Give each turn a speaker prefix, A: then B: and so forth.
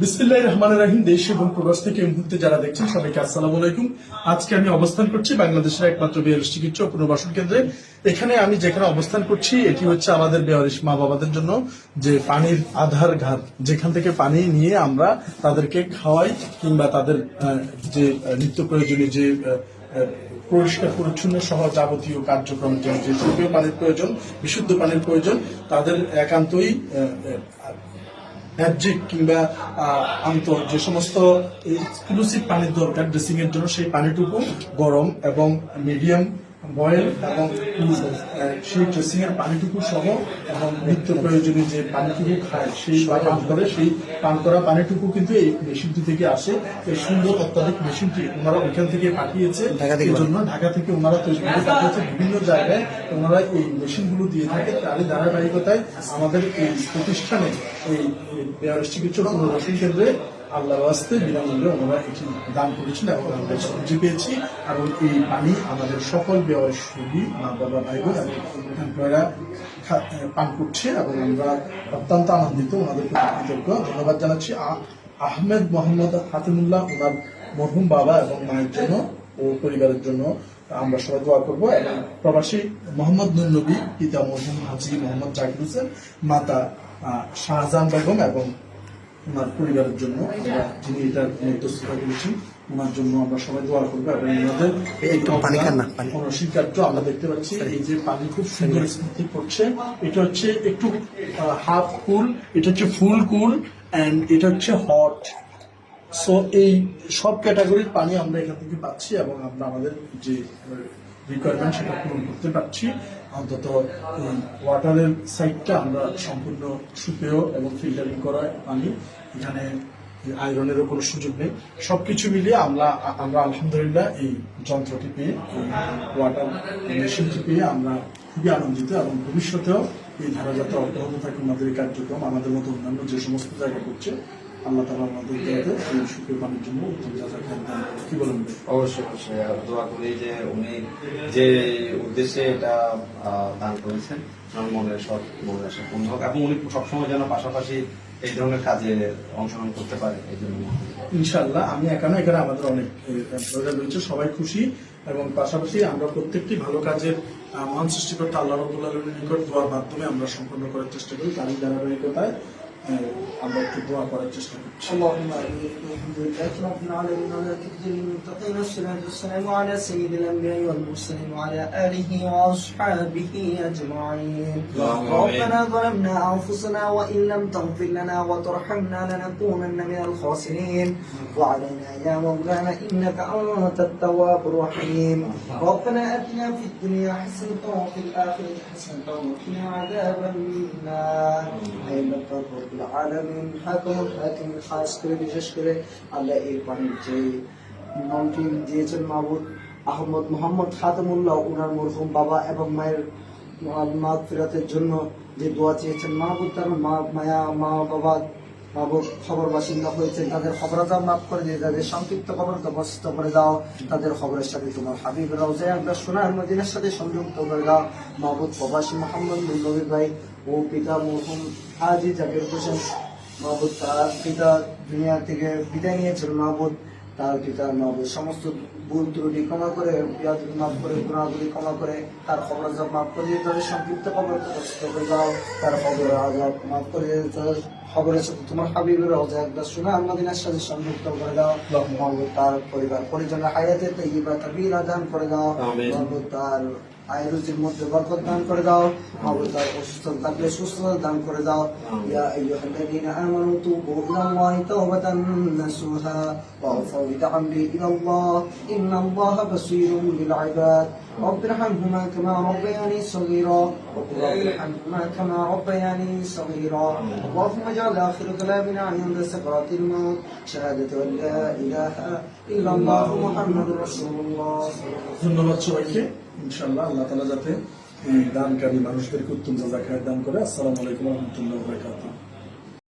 A: বিসমিল্লাহির রহমানির রহিম, দেশ এবং প্রবাস থেকে এই মুহূর্তে যারা দেখছেন সবাইকে আসসালামু আলাইকুম। আজকে আমি অবস্থান করছি বাংলাদেশের একমাত্র পুনর্বাসন কেন্দ্রে। এখানে আমি যেখানে অবস্থান করছি, এটি হচ্ছে আমাদের মা বাবাদের জন্য যে পানির আধার ঘাট। যেখান থেকে পানি নিয়ে আমরা তাদেরকে খাওয়াই কিংবা তাদের যে নিত্য প্রয়োজনীয় যে পরিষ্কার, পরিচ্ছন্ন সহ যাবতীয় কার্যক্রমের জন্য যে পানির প্রয়োজন, বিশুদ্ধ পানির প্রয়োজন, তাদের একান্তই ম্যাজিক কিংবা আহ, আন্তর যে সমস্ত এক্সক্লুসিভ পানির দরকার ড্রেসিং এর জন্য সেই পানিটুকু গরম এবং মিডিয়াম বয়েল এবং সেই ড্রেসিং এর পানিটুকু সহ এবং নিত্য প্রয়োজনীয় যে পানিটুকু খায় সেই বা পান করে সেই পান করা পানিটুকু কিন্তু এই মেশিনটি থেকে আসে। এই সুন্দর অত্যাধিক মেশিনটি ওনারা ওইখান থেকে পাঠিয়েছে।
B: ঢাকা থেকে
A: এই জন্য ঢাকা থেকে ওনারা তৈরি পাঠিয়েছে বিভিন্ন জায়গায়। ওনারা এই মেশিনগুলো দিয়ে থাকে। তারই ধারাবাহিকতায় আমাদের এই প্রতিষ্ঠানে এই বেয়ারস চিকিৎসা পুনর্বাসন কেন্দ্রে আল্লাহর আসতে বিনামূল্যে ওনারা এটি দান করেছেন এবং আমরা সবজি পেয়েছি। এবং এই পানি আমাদের সকল বেয়ারস রোগী মা, বাবা, ভাই বোন পান করছে এবং আমরা অত্যন্ত আনন্দিত ওনাদের প্রতি কৃতজ্ঞ। ধন্যবাদ জানাচ্ছি। আহমেদ মোহাম্মদ হাতিমুল্লাহ ওনার মরহুম বাবা এবং মায়ের জন্য ও পরিবারের জন্য আমরা সবাই দোয়া করব। এবং প্রবাসী মোহাম্মদ নুর নবী, পিতা মরহুম হাজি মোহাম্মদ জাকির হোসেন, মাতা শাহজাহান বেগম এবং ওনার পরিবারের জন্য যিনি এটার মধ্যস্থতা করেছেন ওনার জন্য আমরা সবাই দোয়া করব এবং ওনাদের এই
B: একটু পানি খান না, পানি।
A: অনসীর কার্য আমরা দেখতে পাচ্ছি এই যে পানি খুব সুন্দর স্মৃতি পড়ছে এটা হচ্ছে একটু হাফ কুল এটা হচ্ছে ফুল কুল এন্ড এটা হচ্ছে হট সো এই সব ক্যাটাগরির পানি আমরা এখান থেকে পাচ্ছি এবং আমরা আমাদের যে রিকোয়ারমেন্ট সেটা পূরণ করতে পারছি। অন্তত এই ওয়াটারের সাইডটা আমরা সম্পূর্ণ সুপেয় এবং ফিল্টারিং করা পানি এখানে আয়রনেরও কোনো সুযোগ নেই। সবকিছু মিলিয়ে আমরা আমরা আলহামদুলিল্লাহ এই যন্ত্রটি পেয়ে ওয়াটার মেশিনটি পেয়ে আমরা খুবই আনন্দিত এবং ভবিষ্যতেও এই ধারা যাতে অব্যাহত থাকে আমাদের কার্যক্রম আমাদের মতো অন্যান্য যে সমস্ত জায়গা করছে আল্লাহ তালা আমাদের যাতে এই সুখের পানির জন্য উত্তম যাত্রা দান কি বলেন?
C: অবশ্যই অবশ্যই। আর দোয়া করি যে উনি যে উদ্দেশ্যে এটা দান করেছেন আমার মনের সব মনের আশা পূর্ণ হোক এবং উনি সবসময় যেন পাশাপাশি এই ধরনের কাজে অংশগ্রহণ করতে পারে এই জন্য
A: ইনশাল্লাহ আমি একা না এখানে আমাদের অনেক এমপ্লয়ার রয়েছে সবাই খুশি এবং পাশাপাশি আমরা প্রত্যেকটি ভালো কাজের মহান সৃষ্টিকর্তা আল্লাহ রবুল্লাহ নিকট দোয়ার মাধ্যমে আমরা সম্পন্ন করার চেষ্টা করি তারই ধারাবাহিকতায়। আমরা একটু দোয়া করার চেষ্টা করছি
D: اللهم امين الحمد لله رب العالمين على كتاب المتقين والصلاه والسلام على سيد الانبياء والمرسلين وعلى اله واصحابه اجمعين
C: اللهم
D: ربنا ظلمنا انفسنا وان لم تغفر لنا وترحمنا لنكونن من الخاسرين وعلينا يا مولانا انك انت التواب الرحيم ربنا اتنا في الدنيا حسنه وفي الاخره حسنه وقنا عذاب النار আল্লাহ রব্বুল আলামিন হাকিম হাকিম খাস করে, বিশেষ করে আল্লাহ এই পানির যে নামটি দিয়েছেন মাহবুদ আহমদ মোহাম্মদ খাতামুল্লাহ, উনার মরহুম বাবা এবং মায়ের মা ফেরাতের জন্য যে দোয়া চেয়েছেন। মাহবুদ তার মা মায়া মা বাবা খবর বাসিন্দা হয়েছেন, তাদের খবর মাফ করে দিয়ে তাদের সংক্ষিপ্ত খবর ব্যবস্থ করে দাও। তাদের খবরের সাথে তোমার হাবিব রাউজায় আমরা সোনার মদিনের সাথে সংযুক্ত করে দাও। মাহবুদ প্রবাসী মোহাম্মদ নবী ভাই ও পিতা মরহুম হাজি জাকির হোসেন মাহবুদ তার পিতা দুনিয়া থেকে বিদায় নিয়েছেন। মাহবুদ তার পিতা মাহবুদ সমস্ত ভুল ত্রুটি ক্ষমা করে বিয়াদ মাফ করে গুণাগুলি ক্ষমা করে তার খবর আজাব মাফ করে দিয়ে তাদের সংক্ষিপ্ত খবর প্রকাশিত করে দাও। তার খবর আজাব মাফ করে দিয়ে তাদের খবরের সাথে তোমার হাবিবের রাজা একবার শুনে আমাদিনের সাথে সংযুক্ত করে দাও। তার পরিবার পরিজনের হায়াতে বা তাবিরা আদান করে দাও।
C: আমিন।
D: মাহবুদ তার আয়ুর্বেদের মধ্যে বরকত দান করে দাও মাহবুদ তার অসুস্থ থাকলে সুস্থতা দান করে দাও ইয়া আইয়ুহাল্লাযীনা আমানু তুবু ইলাল্লাহি তাওবাতান নাসুহা ওয়াফু বিআমরি ইলাল্লাহ ইন্নাল্লাহা বাসীরুম বিল ইবাদ رب ارحمهما كما ربياني صغيرا وقل رب ارحمهما كما ربياني صغيرا اللهم اجعل اخر كلامنا عند سكرات الموت شهادة ان لا اله الا الله محمد رسول الله
A: ধন্যবাদ সবাইকে ইনশাল্লাহ আল্লাহ তালা যাতে দানকারী মানুষদেরকে উত্তম জাজা খায় দান করে। আসসালামু আলাইকুম রহমতুল্লাহ বরকাতুহ।